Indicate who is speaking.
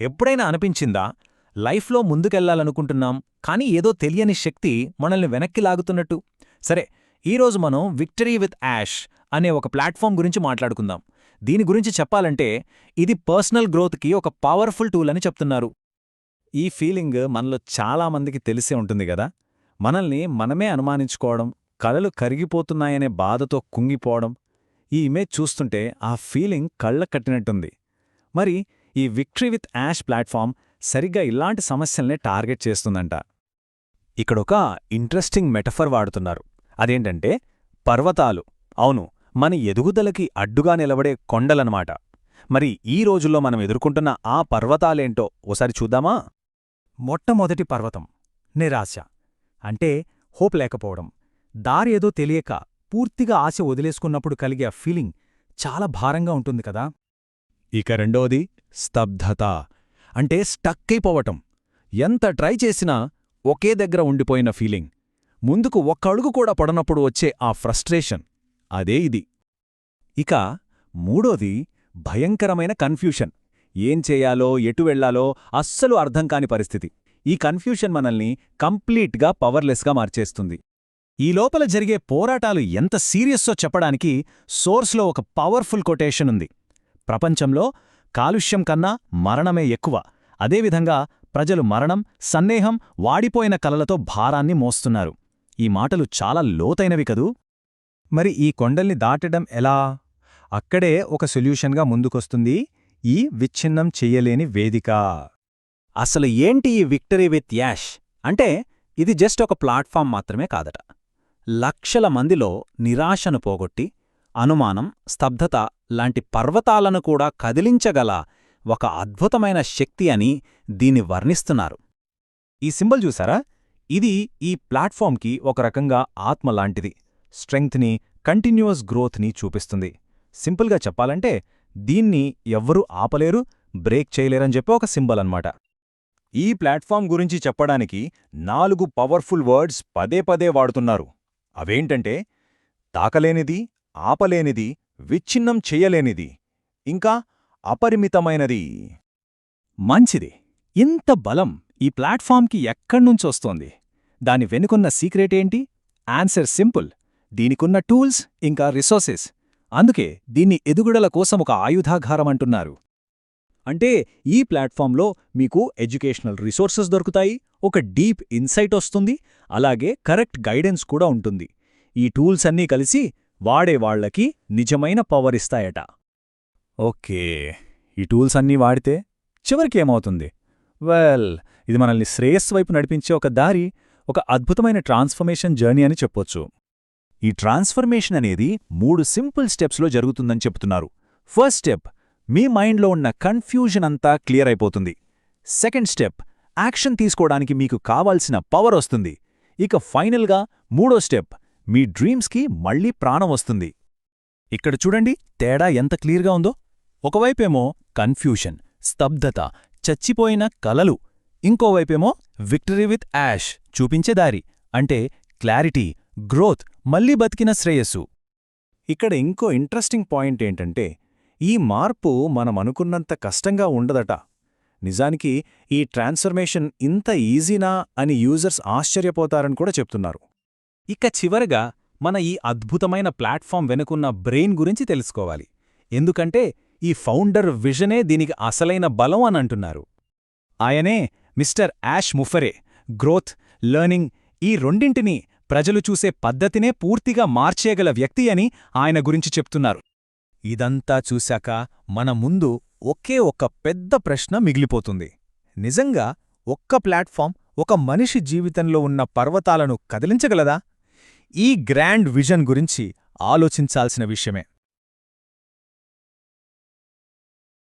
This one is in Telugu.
Speaker 1: ఎప్పుడైనా అనిపించిందా? లైఫ్లో ముందుకెళ్ళాలనుకుంటున్నాం కానీ ఏదో తెలియని శక్తి మనల్ని వెనక్కి లాగుతున్నట్టు. సరే ఈరోజు మనం విక్టరీ విత్ యాష్ అనే ఒక ప్లాట్ఫామ్ గురించి మాట్లాడుకుందాం. దీని గురించి చెప్పాలంటే ఇది పర్సనల్ గ్రోత్కి ఒక పవర్ఫుల్ టూల్ అని చెప్తున్నారు. ఈ ఫీలింగ్ మనలో చాలామందికి తెలిసే ఉంటుంది కదా? మనల్ని మనమే అనుమానించుకోవడం కళలు కరిగిపోతున్నాయనే బాధతో కుంగిపోవడం ఈ ఇమేజ్ చూస్తుంటే ఆ ఫీలింగ్ కళ్ళ కట్టినట్టుంది. మరి ఈ విక్టరీ విత్ యాష్ ప్లాట్ఫామ్ సరిగ్గా ఇలాంటి సమస్యల్నే టార్గెట్ చేస్తుందంట. ఇక్కడొక ఇంట్రెస్టింగ్ మెటఫర్ వాడుతున్నారు. అదేంటంటే పర్వతాలు. అవును మన ఎదుగుదలకి అడ్డుగా నిలబడే కొండలనమాట. మరి ఈ రోజుల్లో మనం ఎదుర్కొంటున్న ఆ పర్వతాలేంటో ఓసారి చూద్దామా? మొట్టమొదటి పర్వతం నిరాశ. అంటే హోప్ లేకపోవడం. దారి ఏదో తెలియక పూర్తిగా ఆశ వదిలేసుకున్నప్పుడు కలిగే ఫీలింగ్ చాలా భారంగా ఉంటుంది కదా? ఇక రెండోది స్తబ్ధత అంటే స్టక్కైపోవటం. ఎంత ట్రై చేసినా ఒకే దగ్గర ఉండిపోయిన ఫీలింగ్. ముందుకు ఒక్క అడుగు కూడా పడనప్పుడు వచ్చే ఆ ఫ్రస్ట్రేషన్. అదే ఇది. ఇక మూడోది భయంకరమైన కన్ఫ్యూషన్. ఏం చేయాలో ఎటు వెళ్ళాలో అస్సలు అర్థం కాని పరిస్థితి. ఈ కన్ఫ్యూషన్ మనల్ని కంప్లీట్గా పవర్లెస్గా మార్చేస్తుంది. ఈ లోపల జరిగే పోరాటాలు ఎంత సీరియస్సో చెప్పడానికి సోర్స్లో ఒక పవర్ఫుల్ కొటేషన్ ఉంది. ప్రపంచంలో కాలుష్యం కన్నా మరణమే ఎక్కువ. అదేవిధంగా ప్రజలు మరణం సందేహం వాడిపోయిన కలలతో భారాన్ని మోస్తున్నారు. ఈ మాటలు చాలా లోతైనవి కదూ? మరి ఈ కొండల్ని దాటడం ఎలా? అక్కడే ఒక సొల్యూషన్గా ముందుకొస్తుంది ఈ విచ్ఛిన్నం చెయ్యలేని వేదిక. అసలు ఏంటి ఈ విక్టరీ విత్ యాష్? అంటే ఇది జస్ట్ ఒక ప్లాట్ఫామ్ మాత్రమే కాదట. లక్షల మందిలో నిరాశను పోగొట్టి అనుమానం స్తబ్దత లాంటి పర్వతాలను కూడా కదిలించగల ఒక అద్భుతమైన శక్తి అని దీన్ని వర్ణిస్తున్నారు. ఈ సింబల్ చూసారా ఇది ఈ ప్లాట్ఫామ్కి ఒక రకంగా ఆత్మ లాంటిది. స్ట్రెంగ్త్ని కంటిన్యూయస్ గ్రోత్ని చూపిస్తుంది. సింపుల్గా చెప్పాలంటే దీన్ని ఎవ్వరూ ఆపలేరు బ్రేక్ చేయలేరని చెప్పి ఒక సింబల్ అన్నమాట. ఈ ప్లాట్ఫామ్ గురించి చెప్పడానికి నాలుగు పవర్ఫుల్ వర్డ్స్ పదే పదే వాడుతున్నారు. అవేంటంటే తాకలేనిది ఆపలేనిది విచ్ఛిన్నం చెయ్యలేనిది ఇంకా అపరిమితమైనది. మంచిది. ఇంత బలం ఈ ప్లాట్ఫామ్కి ఎక్కడ్నుంచొస్తోంది దాని వెనుకున్న సీక్రెటేంటి ఆన్సర్ సింపుల్. దీనికున్న టూల్స్ ఇంకా రిసోర్సెస్. అందుకే దీన్ని ఎదుగుడల కోసం ఒక ఆయుధాఘారమంటున్నారు అంటే ఈ ప్లాట్ఫామ్లో మీకు ఎడ్యుకేషనల్ రిసోర్సెస్ దొరుకుతాయి ఒక డీప్ ఇన్సైట్ వస్తుంది అలాగే కరెక్ట్ గైడెన్స్ కూడా ఉంటుంది. ఈ టూల్స్ అన్నీ కలిసి వాడేవాళ్ళకి నిజమైన పవర్ ఇస్తాయట. ఓకే ఈ టూల్స్ అన్నీ వాడితే చివరికి ఏమవుతుంది? వెల్ ఇది మనల్ని శ్రేయస్ వైపు నడిపించే ఒక దారి ఒక అద్భుతమైన ట్రాన్స్ఫర్మేషన్ జర్నీ అని చెప్పొచ్చు. ఈ ట్రాన్స్ఫర్మేషన్ అనేది మూడు సింపుల్ స్టెప్స్లో జరుగుతుందని చెప్తున్నారు. ఫస్ట్ స్టెప్ మీ మైండ్లో ఉన్న కన్ఫ్యూజన్ అంతా క్లియర్ అయిపోతుంది. సెకండ్ స్టెప్ యాక్షన్ తీసుకోవడానికి మీకు కావాల్సిన పవర్ వస్తుంది. ఇక ఫైనల్గా మూడో స్టెప్ మీ డ్రీమ్స్కి మళ్ళీ ప్రాణం వస్తుంది. ఇక్కడ చూడండి తేడా ఎంత క్లియర్గా ఉందో. ఒకవైపేమో కన్ఫ్యూషన్ స్తబ్దత చచ్చిపోయిన కలలు. ఇంకోవైపేమో విక్టరీ విత్ యాష్ చూపించే దారి. అంటే క్లారిటీ గ్రోత్ మళ్ళీ బతికిన శ్రేయస్సు. ఇక్కడ ఇంకో ఇంట్రెస్టింగ్ పాయింట్ ఏంటంటే ఈ మార్పు మనమనుకున్నంత కష్టంగా ఉండదట. నిజానికి ఈ ట్రాన్స్ఫర్మేషన్ ఇంత ఈజీనా అని యూజర్స్ ఆశ్చర్యపోతారని కూడా చెప్తున్నారు. ఇక చివరగా మన ఈ అద్భుతమైన ప్లాట్ఫామ్ వెనుకున్న బ్రెయిన్ గురించి తెలుసుకోవాలి. ఎందుకంటే ఈ ఫౌండర్ విజనే దీనికి అసలైన బలం అని అంటున్నారు. ఆయనే మిస్టర్ యాష్ ముఫరే గ్రోత్ లెర్నింగ్ ఈ రెండింటినీ ప్రజలు చూసే పద్ధతినే పూర్తిగా మార్చేయగల వ్యక్తి అని ఆయన గురించి చెప్తున్నారు. ఇదంతా చూశాక మన ముందు ఒకే ఒక్క పెద్ద ప్రశ్న మిగిలిపోతుంది. నిజంగా ఒక్క ప్లాట్ఫామ్ ఒక మనిషి జీవితంలో ఉన్న పర్వతాలను కదిలించగలదా? ఈ గ్రాండ్ విజన్ గురించి ఆలోచించాల్సిన విషయమే.